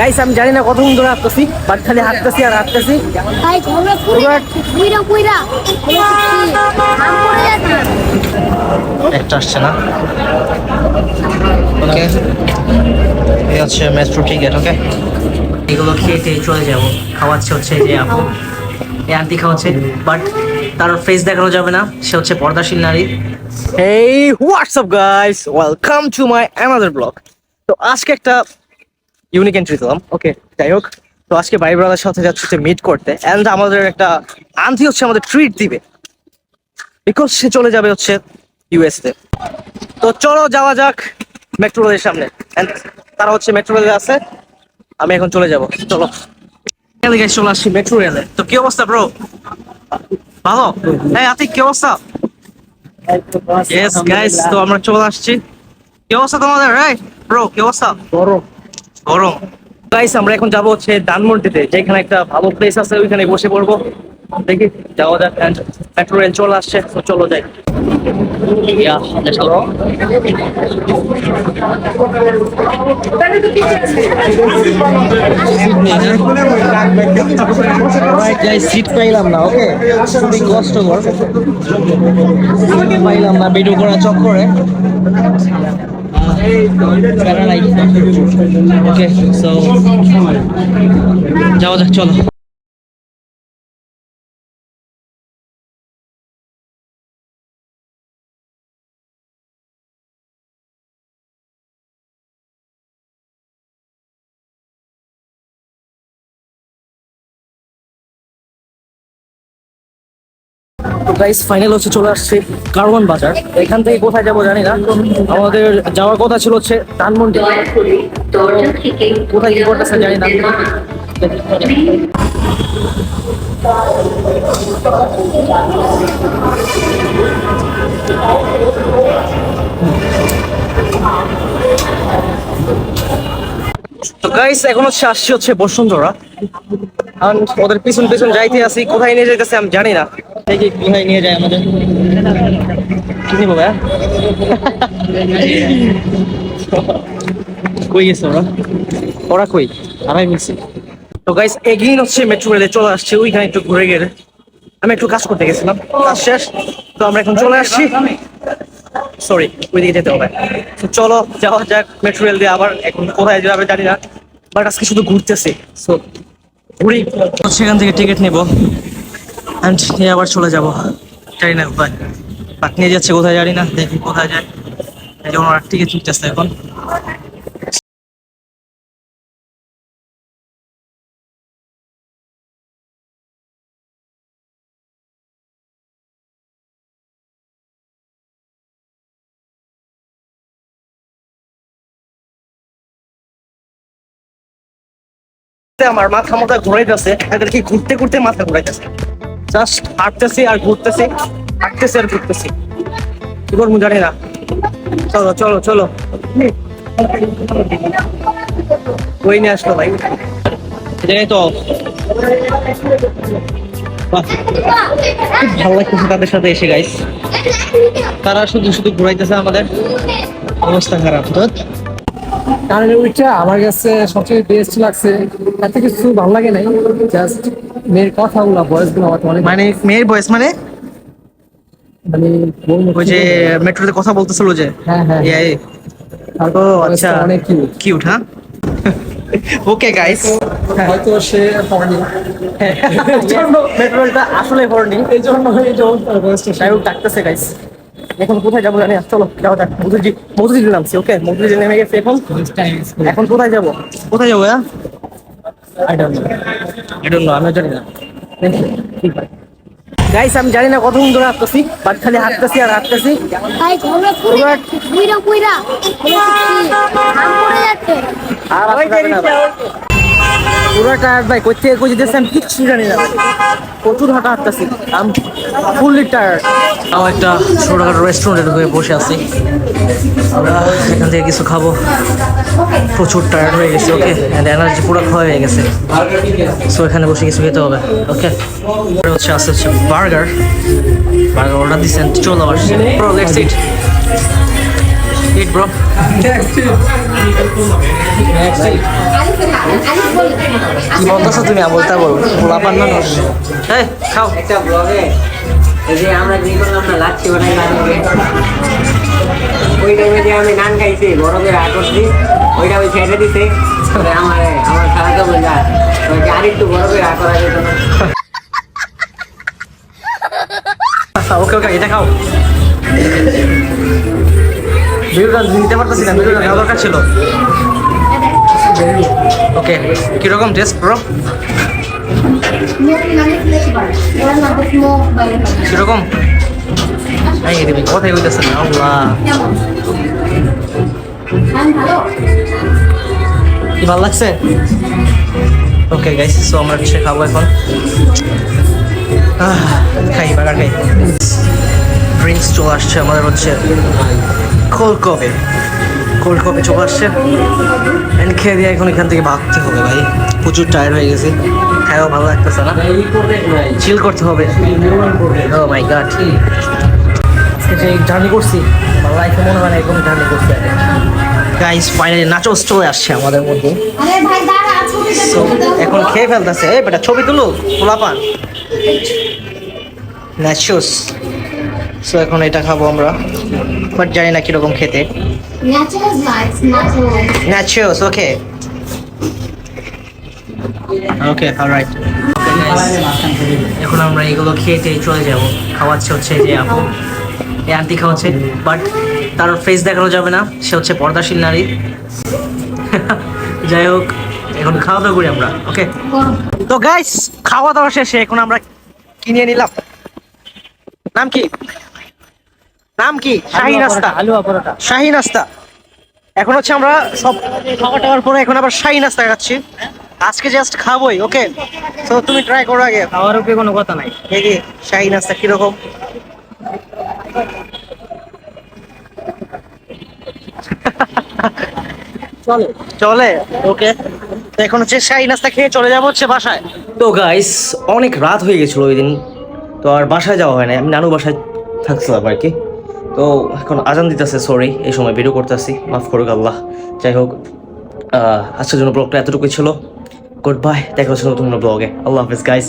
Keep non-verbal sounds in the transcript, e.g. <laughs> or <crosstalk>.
Guys আমি জানি না কতক্ষণ ধরে হাঁটতেছি বাট খালি হাঁটতেছি আর হাঁটতেছি। একটা আসছে না। ওকে এই হচ্ছে মেট্রো টিকিট ওকে এগুলো খেয়ে চলে যাব। খাওয়াচ্ছে হচ্ছে যে আপু। এই আন্টি খাওয়াচ্ছে বাট তার ফেস দেখানো যাবে না। সে হচ্ছে পর্দাশীল নারী। এই WhatsApp guys welcome to my another blog তো আজকে একটা ইউনিক এন্ট্রি দিলাম। ওকে যাই হোক, তো আজকে ভাই ব্রাদার সাথে যাচ্ছে মিট করতে। অ্যান্ড আমাদের একটা আন্টি হচ্ছে আমাদের ট্রিট দিবে। বিকজ সে চলে যাবে হচ্ছে ইউএসতে তো চলো যাওয়া যাক মেট্রো রেলের সামনে। And তারা হচ্ছে মেট্রো রেলে আছে, আমি এখন চলে যাব। চলো। চলে আসছি মেট্রো রেলে তো কি অবস্থা ব্রো ভালো? হ্যাঁ আতিক, কি অবস্থা? গাইস তো আমরা চলে আসছি। কি অবস্থা তোমাদের? রাইট ব্রো কি অবস্থা? গরম। গরম গাইস আমরা এখন যাব হচ্ছে ধানমন্ডিতে, যেখানে একটা ভালো প্লেস আছে, ওইখানে বসে পড়ব। দেখি, যাওয়া যাক পেট্রোল চলে আসছে চলো যাই। Yeah, let's go. সিট পাইলাম না ওকে খুবই কষ্টকর পাইলাম না ভিডিও করা চক্করে ওকে সো যাওয়া যাক চলো। গাইস ফাইনাল হচ্ছে, চলে আসছে কারওয়ান বাজার। এখান থেকে কোথায় যাব জানি না। আমাদের যাওয়ার কথা ছিল হচ্ছে ধানমন্ডি। কোথায় কি করতেছে জানি না। তো গাইস এখন হচ্ছে আসছে হচ্ছে বসুন্ধরা। ওদের পিছন পিছন যাইতে আসি। কোথায় নিয়ে যাইতেছে আমি জানি না। দেখি কোথায় নিয়ে যায় আমাদের? কি নিবো ভাইয়া কই গেছে ওরা? ওরা কই? আড়াই মিলছি তো গাইস এগিয়ে হচ্ছে মেট্রো রেলে চলে আসছে, ওইখানে একটু ঘুরে গেলে। আমি একটু কাজ করতে গেছিলাম, কাজ শেষ। তো আমরা এখন চলে আসছি। সরি ওইদিকে যেতে হবে। তো চলো, যাওয়া যাক মেট্রো রেল দিয়ে আবার। এখন কোথায় যাবে জানি না। বাট আজকে শুধু ঘুরতেছি। সো ঘুরি। সেখান থেকে টিকিট নেব। অ্যান্ড নিয়ে আবার চলে যাব। জানি না কোথায় বাট নিয়ে যাচ্ছে, কোথায় জানি না, দেখি কোথায় যায়। এই জন্য ওরা টিকিট নিতেছে এখন। আমার মাথা মাথা ঘুরাইতেছে কি ঘুরতে ঘুরতে মাথা ঘুরাইতেছে? জাস্ট আর আর কি করব জানি না। চলো চলো চলো। কই নিয়ে আসলো ভাই। এটাই তো। খুব ভালো লাগতেছে তাদের সাথে এসে গাইস তারা শুধু শুধু ঘুরাইতেছে আমাদের। অবস্থা খারাপ তো কারণ ওইটা আমার কাছে সবচেয়ে বেস্ট লাগছে। এত কিছু ভালো লাগে নাই জাস্ট মেয়ের কথাগুলো ভয়েসগুলো আমার অনেক মানে মেয়ের বয়স মানে? মানে ওই যে মেট্রোতে কথা বলতেছিল যে হ্যাঁ, হ্যাঁ। ও আচ্ছা অনেক কিউট কিউট হ্যাঁ? ওকে গাইস হয়তো সে হয়নি <laughs> মেট্রোলটা আসলে হরনি এই জন্য এই যে ভয়েসটা যাই হোক ডাকতেছে গাইস এখন কোথায় যাব জানি। চলো যাও যাক। মধুজি মধুজি নামছি ওকে মধুজি নেমে গেছে এখন। এখন কোথায় যাব? কোথায় যাব হ্যাঁ I don't know I don't know আমি জানি না। গাইস আমি জানি না কতক্ষণ ধরে হাঁটতেছি বাট খালি হাঁটতেছি আর হাঁটতেছি। পুরো টায়ার্ড ভাই। কোথা কোথায় যেতেছি আমি কিচ্ছু জানি না প্রচুর হাঁটা হাঁটতেছি আমি ফুললি টায়ার্ড তাও একটা ছোটখাটো রেস্টুরেন্টে ঢুকে বসে আছি। আমরা এখান থেকে কিছু খাব। প্রচুর টায়ার্ড হয়ে গেছে ওকে অ্যান্ড এনার্জি পুরো ক্ষয় হয়ে গেছে। সো এখানে বসে কিছু খেতে হবে ওকে হচ্ছে আছে হচ্ছে বার্গার। বার্গার অর্ডার দিচ্ছেন চলো আসছে। লেটস ইট ইট ব্রো কি বলতেছো তুমি আবল তাবল পোলাপান মানুষ। এই খাও। একটা ব্লগে এই যে আমরা যে করলাম না লাচ্ছি বানাই বানাবে ওই টাইমে যে আমি নান খাইছি বরফের আট করছি ওইটা ওই ছেড়ে দিছে। আমার আমার খালাকে বললা আচ্ছা ওকে ওকে এটা খাও। ভিডিওটা নিতে পারতেছি না ভিডিওটা নেওয়া দরকার ছিল। ওকে, কীরকম টেস্ট ব্রো কীরকম? এই দিবি কথাই হইতেছে না, আল্লাহ। কি ভালো লাগছে? ওকে গাইস সো আমরা হচ্ছে খাব এখন। খাই, বাগার খাই। ড্রিঙ্কস চলে আসছে আমাদের হচ্ছে। কোল্ড কফি কোল্ড কফি চলে আসছে? এন্ড খেয়ে দিয়ে এখন এখান থেকে ভাগতে হবে ভাই। প্রচুর টায়ার্ড হয়ে গেছে। খাইও ভালো লাগতেছে না। চিল করতে হবে। ও মাই গড আজকে যে জার্নি করছি আমার লাইফে মনে হয় না এরকম জার্নি করছি গাইস ফাইনালি নাচোস চলে আসছে আমাদের মধ্যে। সো এখন খেয়ে ফেলতেছে। বেটা ছবি তুলো পোলাপান। ন্যাচোস সো এখন এটা খাব আমরা। বাট জানি না কীরকম খেতে। Natural nachos okay okay alright এখন আমরা এগুলো খেয়ে চলে যাব। খাওয়াচ্ছে হচ্ছে যে আপু। এই আন্টি খাওয়াচ্ছে বাট তার ফেস দেখানো যাবে না। সে হচ্ছে পর্দাশীল নারী। যাই হোক এখন খাওয়া দাওয়া করি আমরা ওকে তো গাইস খাওয়া দাওয়া শেষে এখন আমরা কিনে নিলাম। নাম কি? নাম কি? শাহী নাস্তা। আলুয়া পরোটা। শাহী নাস্তা। এখন হচ্ছে আমরা সব খাওয়া টাওয়ার পরে এখন আবার শাহী নাস্তা খাচ্ছি। আজকে জাস্ট খাবোই ওকে তো তুমি ট্রাই করো আগে। খাওয়ার উপরে কোনো কথা নাই। দেখি শাহী নাস্তা কীরকম? চলে। চলে ওকে এখন হচ্ছে শাহী নাস্তা খেয়ে চলে যাব হচ্ছে বাসায়। তো গাইস অনেক রাত হয়ে গেছিল ওই দিন। তো আর বাসায় যাওয়া হয় না আমি নানু বাসায় থাকছিলাম আর কি। তো এখন আজান দিতেছে সরি এই সময় ভিডিও করতেছি, মাফ করুক আল্লাহ। যাই হোক আজকের জন্য ব্লগটা এতটুকুই ছিল। গুড বাই দেখা হচ্ছে নতুন ব্লগে আল্লাহ হাফিজ গাইস